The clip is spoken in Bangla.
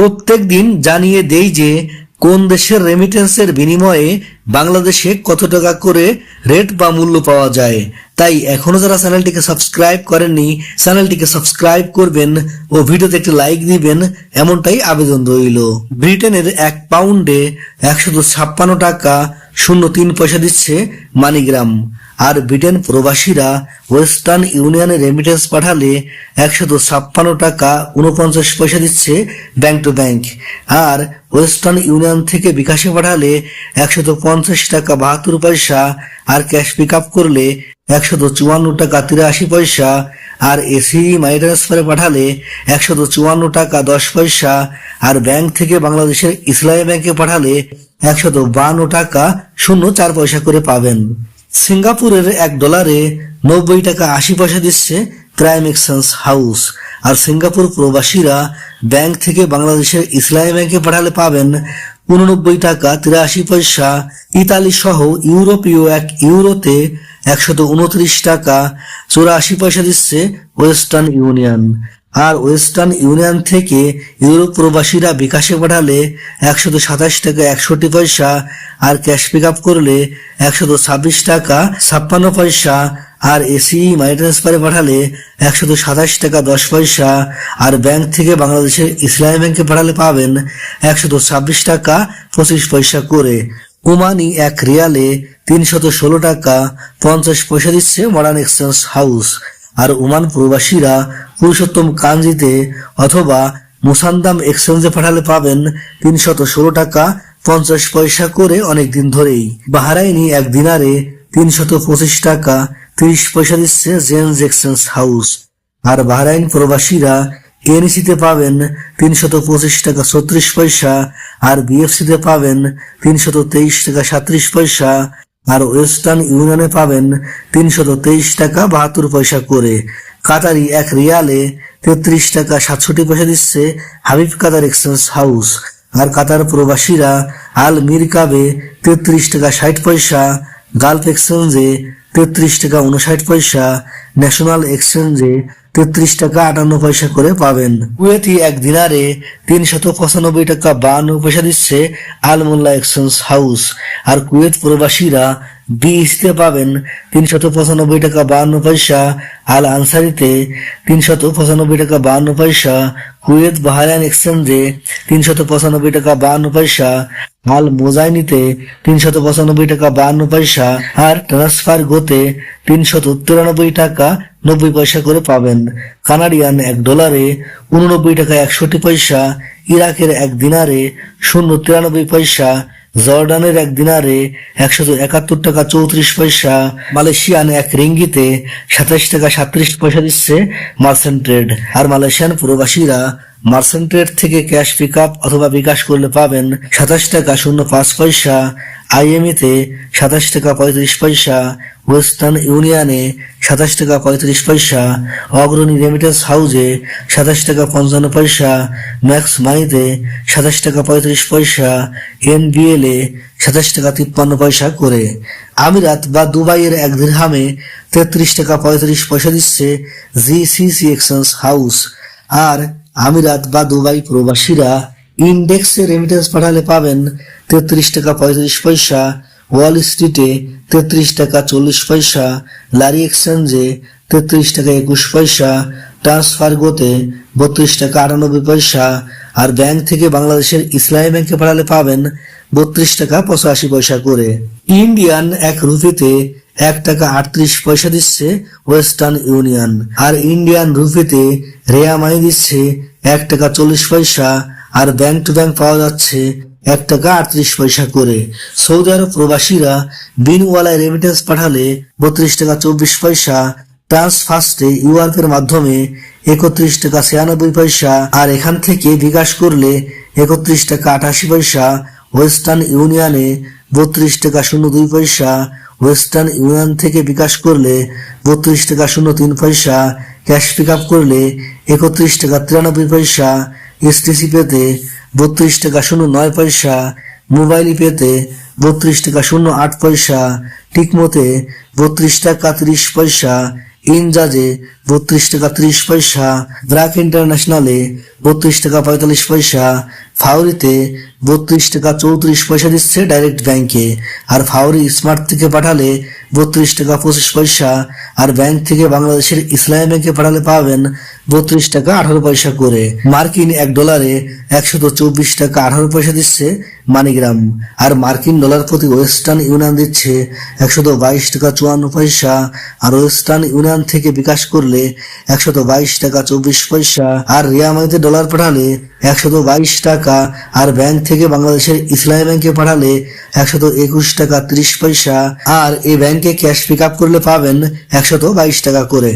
প্রত্যেক দিন জানিয়ে দেই যে, কোন দেশের রেমিটেন্সের বিনিময়ে বাংলাদেশে কত টাকা করে রেট বা মূল্য পাওয়া যায়। তাই এখনও যারা চ্যানেলটিকে সাবস্ক্রাইব করেননি, চ্যানেলটিকে সাবস্ক্রাইব করবেন ও ভিডিওতে একটি লাইক দিবেন, এমনটাই আবেদন রইল। ব্রিটেনের এক পাউন্ডে একশত ছাপ্পান্ন টাকা শূন্য তিন পয়সা দিচ্ছে মানিগ্রাম। আর ব্রিটেন প্রবাসীরা ওয়েস্টার্ন ইউনিয়নে রেমিটেন্স পাঠালে একশত ছাপ্পান্ন টাকা উনপঞ্চাশ পয়সা দিচ্ছে ব্যাংক টু ব্যাংক। আর ওয়েস্টার্ন ইউনিয়ন থেকে বিকাশে পাঠালে একশত পঞ্চাশ টাকা বাহাত্তর পয়সা, আর ক্যাশ পিক আপ করলে একশত চুয়ান্ন টাকা তিরাশি পয়সা, আর এসি মানি ট্রান্সফারে পাঠালে একশত চুয়ান্ন টাকা দশ পয়সা, আর ব্যাংক থেকে বাংলাদেশের ইসলামী ব্যাংকে পাঠালে একশত বান্ন টাকা শূন্য চার পয়সা করে পাবেন। সিঙ্গাপুরের এক ডলারে নব্বই টাকা আশি পয়সা দিচ্ছে ক্রাইম এক্সচেঞ্জ হাউস। আর সিঙ্গাপুর প্রবাসীরা ব্যাংক থেকে বাংলাদেশের ইসলামী ব্যাংকে পাঠালে পাবেন উননব্বই টাকা তিরাশি পয়সা। ইতালি সহ ইউরোপীয় এক ইউরোতে একশত উনত্রিশ টাকা চৌরাশি পয়সা দিচ্ছে ওয়েস্টার্ন ইউনিয়ন। আর ওয়েস্টার্ন ইউনিয়ন থেকে ইউরোপ প্রবাসীরা বিকাশে পাঠালে একশত সাতাশ টাকা একষট্টি পয়সা আর ক্যাশ পিক আপ করলে একশত ছাব্বিশ টাকা ছাপ্পান্ন পয়সা আর এসি মানি ট্রান্সফারে পাঠালে একশত সাতাশ টাকা দশ পয়সা আর ব্যাংক থেকে বাংলাদেশের ইসলামী ব্যাংকে পাঠালে পাবেন একশত ছাব্বিশ টাকা পঁচিশ পয়সা করে। ওমানি এক রিয়ালে তিনশত ষোলো টাকা পঞ্চাশ পয়সা দিচ্ছে মডার্ন এক্সচেঞ্জ হাউস আর ওমান প্রবাসীরা পুরুষোত্তম কাঞ্জিতে অথবা মুসান্দাম এক্সচেঞ্জে পাঠালে পাবেন তিনশত ষোলো টাকা পঞ্চাশ পয়সা করে অনেক দিন ধরেই। বাহারাইনি এক দিনারে তিনশত পঁচিশ টাকা তিরিশ পয়সা দিচ্ছে জেন্স এক্সচেঞ্জ হাউস। আর বাহরাইন প্রবাসীরা এনইসিতে পাবেন তিনশত পঁচিশ টাকা ছত্রিশ পয়সা, আর বিএফসিতে পাবেন তিনশত তেইশ টাকা সাত্রিশ পয়সা আর ওয়েস্টার্ন ইউনিয়নে পাবেন তিনশত তেইশ টাকা বাহাত্তর পয়সা করে। কাতারি এক রিয়ালে তেত্রিশ টাকা সাতষট্টি পয়সা দিচ্ছে হাবিব কাতার এক্সচেঞ্জ হাউস। আর কাতার প্রবাসীরা আল মির কাবে তেত্রিশ টাকা ষাট পয়সা, গালফ এক্সচেঞ্জে তেত্রিশ টাকা উনষাট পয়সা ন্যাশনাল এক্সচেঞ্জে তেত্রিশ টাকা আটান্ন পয়সা করে পাবেন। কুয়েতি এক দিনারে তিনশত পঁচানব্বই টাকা বাহান্ন পয়সা দিচ্ছে আলমোল্লা এক্সচেঞ্জ হাউস আর কুয়েত প্রবাসীরা বিএসিতে পাবেন তিনশত পঁচানব্বই টাকা বান্ন পয়সা, আল আনসারিতে তিনশত পঁচানব্বই টাকা বান্ন পয়সা, কুয়েত বাহারান এক্সচেঞ্জে তিনশত পঁচানব্বই টাকা বান্ন পয়সা, আল মোজাইনিতে তিনশত পঁচানব্বই টাকা বান্ন পয়সা আর ট্রান্সফার গোতে তিনশত তিরানব্বই টাকা নব্বই পয়সা করে পাবেন। কানাডিয়ান এক ডলারে উননব্বই টাকা একষট্টি পয়সা, ইরাকের এক দিনারে শূন্য তিরানব্বই পয়সা জর্ডানের এক দিনারে একশো একাত্তর টাকা চৌত্রিশ পয়সা, মালয়েশিয়ান এক রিঙ্গিতে সাতাশ টাকা সাত্রিশ পয়সা দিচ্ছে মার্সেন্ট ট্রেড। আর মালয়েশিয়ান প্রবাসীরা মার্সেন্ট ট্রেড থেকে ক্যাশ পিক আপ অথবা বিকাশ করলে পাবেন সাতাশ টাকা শূন্য পাঁচ পয়সা আইএমইতে সাতাশ টাকা পঁয়ত্রিশ পয়সা, ওয়েস্টার্ন ইউনিয়নে সাতাশ টাকা পঁয়ত্রিশ পয়সা, অগ্রণী রেমিটেন্স হাউজে সাতাশ টাকা পঞ্চান্ন পয়সা, ম্যাক্স মানিতে সাতাশ টাকা পঁয়ত্রিশ পয়সা, এনবিএল সাতাশ টাকা তিপ্পান্ন পয়সা করে। আমিরাত বা দুবাইয়ের এক দিরহামে তেত্রিশ টাকা পঁয়ত্রিশ পয়সা দিচ্ছে জিসিসি এক্সচেঞ্জ হাউস। আর আমিরাত বা দুবাই প্রবাসীরা ইন্ডেক্সে রেমিটেন্স পাঠালে পাবেন তেত্রিশ টাকা পঁয়ত্রিশ পয়সা ওয়াল স্ট্রিটে তেত্রিশ টাকা চল্লিশ পয়সা লারি এক্সচেঞ্জে তেত্রিশ টাকা একুশ পয়সা ট্রান্সফার গোতে বত্রিশ টাকা আটানব্বই পয়সা, আর ব্যাংক থেকে বাংলাদেশের ইসলামী ব্যাংকে পাঠালে পাবেন বত্রিশ টাকা পঁচাশি পয়সা করে। ইন্ডিয়ান এক রুপিতে এক টাকা আটত্রিশ পয়সা দিচ্ছে ওয়েস্টার্ন ইউনিয়ন আর ইন্ডিয়ান রুপিতে রেয়া মানি দিচ্ছে এক টাকা চল্লিশ পয়সা আর ব্যাংক টু ব্যাংক পাওয়া যাচ্ছে এক টাকা আটত্রিশ পয়সা করে। সৌদি আরব প্রবাসীরা বিনওয়ালায় রেমিটেন্স পাঠালে বত্রিশ টাকা চব্বিশ পয়সা ট্রান্সফার্স্টে ইউআরপের মাধ্যমে একত্রিশ টাকা ছিয়ানব্বই পয়সা, আর এখান থেকে বিকাশ করলে একত্রিশ টাকা আটাশি পয়সা ওয়েস্টার্ন ইউনিয়নে বত্রিশ টাকা শূন্য দুই পয়সা ওয়েস্টার্ন ইউনিয়ন থেকে বিকাশ করলে বত্রিশ টাকা শূন্য তিন পয়সা ক্যাশ পিক আপ করলে একত্রিশ টাকা তিরানব্বই পয়সা এসটিসি পেতে বত্রিশ টাকা শূন্য নয় পয়সা, মোবাইল পেতে বত্রিশ টাকা শূন্য আট পয়সা, টিকমোতে বত্রিশ টাকা তিরিশ পয়সা, ইনজাজে বত্রিশ টাকা ত্রিশ পয়সা ব্রাক ইন্টারন্যাশনালে বত্রিশ টাকা পঁয়তাল্লিশ পয়সা, ফাউরিতে বত্রিশ টাকা চৌত্রিশ পয়সা দিচ্ছে ডাইরেক্ট ব্যাংকে। আর ফাউরি স্মার্ট থেকে পাঠালে বত্রিশ টাকা পঁচিশ পয়সা, আর ব্যাংক থেকে বাংলাদেশের ইসলামী ব্যাংকে পাঠালে পাবেন বত্রিশ টাকা আঠারো পয়সা করে। মার্কিন এক ডলারে একশত চব্বিশ টাকা আঠারো পয়সা দিচ্ছে মানিগ্রাম। আর মার্কিন ডলার প্রতি ওয়েস্টার্ন ইউনিয়ন দিচ্ছে একশত বাইশ টাকা চুয়ান্ন পয়সা। আর ওয়েস্টার্ন ইউনিয়ন থেকে বিকাশ করলে একশত বাইশ টাকা চব্বিশ পয়সা। আর রিয়ামাইতে ডলার পাঠালে একশত বাইশ টাকা। আর ব্যাংক থেকে বাংলাদেশের ইসলামী ব্যাংকে পাঠালে একশত একুশ টাকা ত্রিশ পয়সা। আর এই ব্যাংকে ক্যাশ পিক আপ করলে পাবেন একশত বাইশ টাকা করে।